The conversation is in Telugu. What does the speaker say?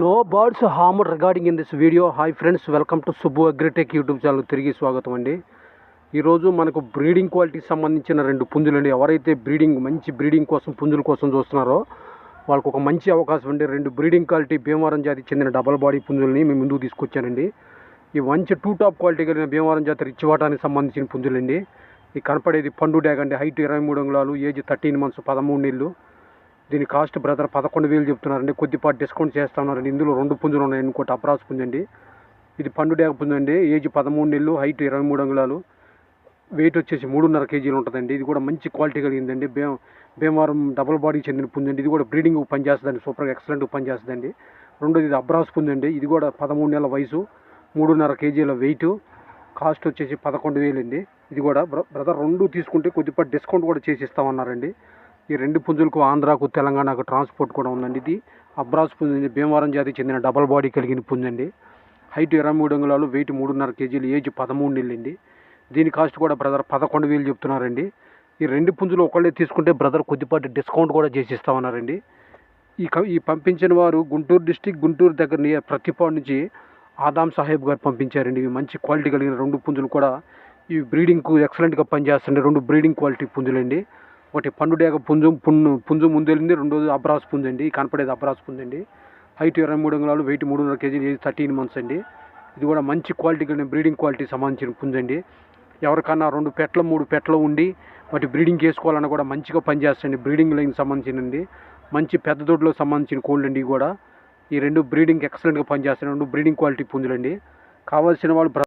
No birds harm regarding in this video hi friends welcome to Subbu Agritech YouTube channel తిరిగి స్వాగతం అండి. ఈరోజు మనకు బ్రీడింగ్ క్వాలిటీకి సంబంధించిన రెండు పుంజులు అండి. ఎవరైతే బ్రీడింగ్ మంచి బ్రీడింగ్ కోసం పుంజుల కోసం చూస్తున్నారో వాళ్ళకు ఒక మంచి అవకాశం అండి. రెండు బ్రీడింగ్ క్వాలిటీ భీమవరం జాతికి చెందిన డబల్ బాడీ పుంజుల్ని మేము ముందుకు తీసుకొచ్చానండి. ఈ మంచి టూ టాప్ క్వాలిటీ కలిగిన భీమవరం జాతి రిచ్వాటానికి సంబంధించిన పుంజులండి. ఈ కనపడేది పండు డ్యాగ్ అండి. హైట్ ఇరవై మూడు అంగుళాలు ఏజ్ థర్టీన్ మంత్స్ పదమూడు నీళ్ళు దీని కాస్ట్ బ్రదర్ పదకొండు వేలు చెప్తున్నారండి. కొద్దిపాటి డిస్కౌంట్ చేస్తున్నారండి ఇందులో రెండు పుంజులు ఉన్నాయి. ఇంకోటి అప్రాస్ పుంజండి. ఇది పండు డేగ పుంజండి. ఏజ్ పదమూడు నెలలు హైట్ ఇరవై మూడు అంగుళాలు. వెయిట్ వచ్చేసి మూడున్నర కేజీలు ఉంటుందండి. ఇది కూడా మంచి క్వాలిటీ కలిగిందండి. భీమ భీమవరం డబుల్ బాడీకి చెందిన పుంజండి. ఇది కూడా బ్రీడింగ్ పనిచేస్తుందండి. సూపర్గా ఎక్సలెంట్ పనిచేస్తుందండి. రెండోది ఇది అబ్రాస్ పుంజండి. ఇది కూడా పదమూడు నెలల వయసు మూడున్నర కేజీల వెయిట్. కాస్ట్ వచ్చేసి పదకొండు వేలు అండి ఇది కూడా బ్ర- బ్రదర్ రెండు తీసుకుంటే కొద్దిపాటి డిస్కౌంట్ కూడా చేసి ఇస్తామన్నారండి. ఈ రెండు పుంజులకు ఆంధ్రాకు తెలంగాణకు ట్రాన్స్పోర్ట్ కూడా ఉందండి ఇది. అబ్రాస్ పుంజు భీమవరం జాతికి చెందిన డబల్ బాడీ కలిగిన పుంజండి హైట్ ఇరవై మూడు అంగుళాలు వెయిట్ మూడున్నర కేజీలు ఏజ్ పదమూడు నెలలండి దీని కాస్ట్ కూడా బ్రదర్ పదకొండు వేలు చెప్తున్నారండి. ఈ రెండు పుంజులు ఒకళ్ళే తీసుకుంటే బ్రదర్ కొద్దిపాటి డిస్కౌంట్ కూడా చేసి ఇస్తామన్నారండి ఈ క- ఈ పంపించిన వారు గుంటూరు డిస్టిక్ గుంటూరు దగ్గర నియర్ ప్రతిపాడు నుంచి ఆదాం సాహెబ్ గారు పంపించారండి. ఇవి మంచి క్వాలిటీ కలిగిన రెండు పుంజులు కూడా. ఈ బ్రీడింగ్కు ఎక్సలెంట్గా పనిచేస్తుండే రెండు బ్రీడింగ్ క్వాలిటీ పుంజులండి. ఒకటి పండుడేగ పుంజు పున్ను పుంజు ముందెళ్ళింది రెండోది అబ్రాస్ పుంజు అండి. ఈ కనపడేది అబ్రాస్ పుంజు అండి. హైట్ ఇరవై మూడు అంగుళాలు వెయిట్ మూడున్నర కేజీలు ఏజ్ థర్టీన్ మంత్స్ అండి. ఇది కూడా మంచి క్వాలిటీ కలిగిన బ్రీడింగ్ క్వాలిటీ సంబంధించిన పుంజు అండి. ఎవరికన్నా రెండు పెట్ల మూడు పెట్టలు ఉండి వాటి బ్రీడింగ్ చేసుకోవాలన్నా కూడా మంచిగా పనిచేస్తాయండి. బ్రీడింగ్ లైన్ సంబంధించినండి మంచి పెద్ద దొడ్లో సంబంధించిన కోళ్ళు అండి కూడా. ఈ రెండు బ్రీడింగ్ ఎక్సలెంట్గా పనిచేస్తాయి. రెండు బ్రీడింగ్ క్వాలిటీ పుంజులండి. కావాల్సిన వాళ్ళు